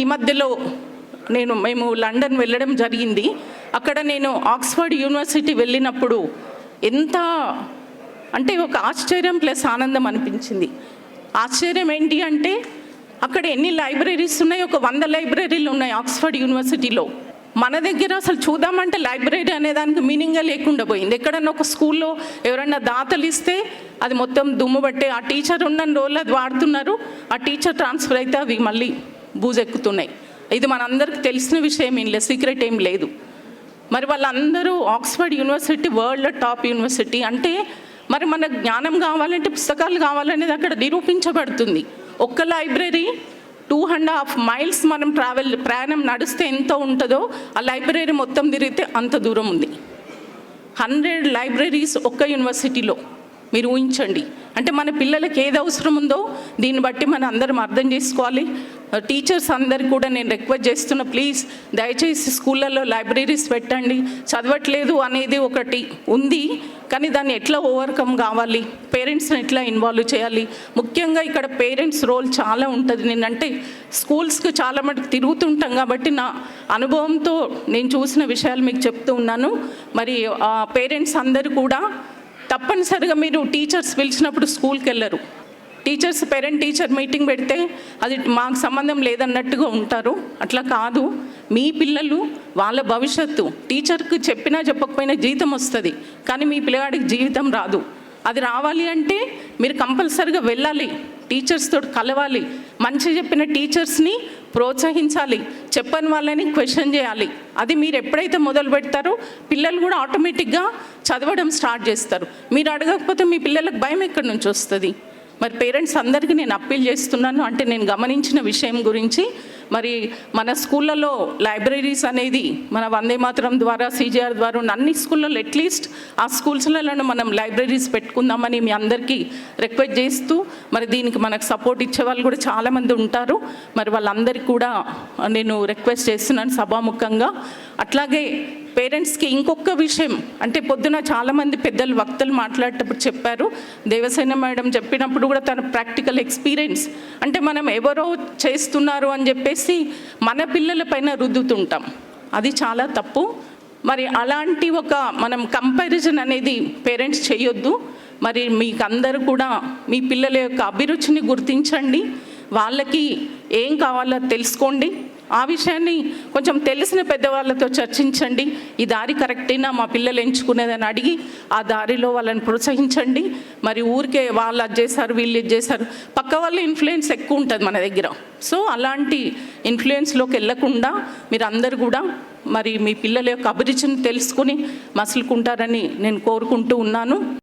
ఈ మధ్యలో నేను మేము లండన్ వెళ్ళడం జరిగింది. అక్కడ నేను ఆక్స్ఫర్డ్ యూనివర్సిటీ వెళ్ళినప్పుడు ఎంత అంటే ఒక ఆశ్చర్యం ప్లస్ ఆనందం అనిపించింది. ఆశ్చర్యం ఏంటి అంటే అక్కడ ఎన్ని లైబ్రరీస్ ఉన్నాయి? ఒక వంద లైబ్రరీలు ఉన్నాయి ఆక్స్ఫర్డ్ యూనివర్సిటీలో. మన దగ్గర అసలు చూద్దామంటే లైబ్రరీ అనే దానికి మీనింగ్గా లేకుండా పోయింది. ఎక్కడన్నా ఒక స్కూల్లో ఎవరన్నా దాతలు ఇస్తే అది మొత్తం దుమ్ము పట్టే ఆ టీచర్ ఉన్న రోజులు అది వాడుతున్నారు. ఆ టీచర్ ట్రాన్స్ఫర్ అయితే అవి మళ్ళీ బూజెక్కుతున్నాయి. ఇది మనందరికి తెలిసిన విషయం ఏం లేదు సీక్రెట్ ఏం లేదు. మరి వాళ్ళందరూ Oxford university world top university అంటే మరి మన జ్ఞానం కావాలంటే పుస్తకాలు కావాలనేది అక్కడ నిరూపించబడుతుంది. ఒక్క library two and half miles మనం ట్రావెల్ ప్రయాణం నడిస్తే ఎంత ఉంటుందో ఆ లైబ్రరీ మొత్తం తిరిగితే అంత దూరం ఉంది. హండ్రెడ్ లైబ్రరీస్ ఒక్క యూనివర్సిటీలో. మీరు ఊహించండి. అంటే మన పిల్లలకి ఏది అవసరం ఉందో దీన్ని బట్టి మనం అందరం అర్థం చేసుకోవాలి. Uh, టీచర్స్ అందరు కూడా నేను రిక్వెస్ట్ చేస్తున్నా ప్లీజ్ దయచేసి స్కూళ్ళల్లో లైబ్రరీస్ పెట్టండి. చదవట్లేదు అనేది ఒకటి ఉంది కానీ దాన్ని ఎట్లా ఓవర్కమ్ కావాలి? పేరెంట్స్ని ఎట్లా ఇన్వాల్వ్ చేయాలి? ముఖ్యంగా ఇక్కడ పేరెంట్స్ రోల్ చాలా ఉంటుంది. నేనంటే స్కూల్స్కి చాలా మటుకు తిరుగుతుంటాం కాబట్టి నా అనుభవంతో నేను చూసిన విషయాలు మీకు చెప్తూ ఉన్నాను. మరి పేరెంట్స్ అందరూ కూడా తప్పనిసరిగా మీరు టీచర్స్ పిలిచినప్పుడు స్కూల్కి వెళ్ళరు. టీచర్స్ పేరెంట్ టీచర్ మీటింగ్ పెడితే అది మాకు సంబంధం లేదన్నట్టుగా ఉంటారు. అట్లా కాదు. మీ పిల్లలు వాళ్ళ భవిష్యత్తు. టీచర్కి చెప్పినా చెప్పకపోయినా జీతం వస్తుంది. కానీ మీ పిల్లగాడికి జీవితం రాదు. అది రావాలి అంటే మీరు కంపల్సరిగా వెళ్ళాలి. టీచర్స్ తోటి కలవాలి. మంచి చెప్పిన టీచర్స్ని ప్రోత్సహించాలి. చెప్పని వాళ్ళని క్వశ్చన్ చేయాలి. అది మీరు ఎప్పుడైతే మొదలు పెడతారో పిల్లలు కూడా ఆటోమేటిక్గా చదవడం స్టార్ట్ చేస్తారు. మీరు అడగకపోతే మీ పిల్లలకు భయం ఎక్కడి నుంచి వస్తుంది? మరి పేరెంట్స్ అందరికీ నేను అప్పీల్ చేస్తున్నాను అంటే నేను గమనించిన విషయం గురించి. మరి మన స్కూళ్ళలో లైబ్రరీస్ అనేది మన వందే మాతరం ద్వారా సిజిఆర్ ద్వారా అన్ని స్కూళ్ళలో అట్లీస్ట్ ఆ స్కూల్స్లలో మనం లైబ్రరీస్ పెట్టుకుందామని మీ అందరికీ రిక్వెస్ట్ చేస్తూ మరి దీనికి మనకు సపోర్ట్ ఇచ్చే వాళ్ళు కూడా చాలామంది ఉంటారు. మరి వాళ్ళందరికీ కూడా నేను రిక్వెస్ట్ చేస్తున్నాను సభాముఖంగా. అట్లాగే పేరెంట్స్కి ఇంకొక విషయం అంటే పొద్దున చాలామంది పెద్దలు వక్తలు మాట్లాడేటప్పుడు చెప్పారు. దేవసేన మేడం చెప్పినప్పుడు కూడా తన ప్రాక్టికల్ ఎక్స్పీరియన్స్ అంటే మనం ఎవరో చేస్తున్నారు అని చెప్పేసి మన పిల్లల పైన రుద్దుతుంటాం. అది చాలా తప్పు. మరి అలాంటి ఒక మనం కంపారిజన్ అనేది పేరెంట్స్ చేయొద్దు. మరి మీకు అందరూ కూడా మీ పిల్లల యొక్క అభిరుచిని గుర్తించండి. వాళ్ళకి ఏం కావాలో తెలుసుకోండి. ఆ విషయాన్ని కొంచెం తెలిసిన పెద్దవాళ్ళతో చర్చించండి. ఈ దారి కరెక్టేనా? మా పిల్లలు ఎంచుకునేదని అడిగి ఆ దారిలో వాళ్ళని ప్రోత్సహించండి. మరి ఊరికే వాళ్ళు అది చేశారు వీళ్ళు ఇది చేశారు. పక్క వాళ్ళ ఇన్ఫ్లుయెన్స్ ఎక్కువ ఉంటుంది మన దగ్గర. సో అలాంటి ఇన్ఫ్లుయెన్స్లోకి వెళ్ళకుండా మీరు అందరు కూడా మరి మీ పిల్లల యొక్క అభిరుచిని తెలుసుకుని మసులుకుంటారని నేను కోరుకుంటూ ఉన్నాను.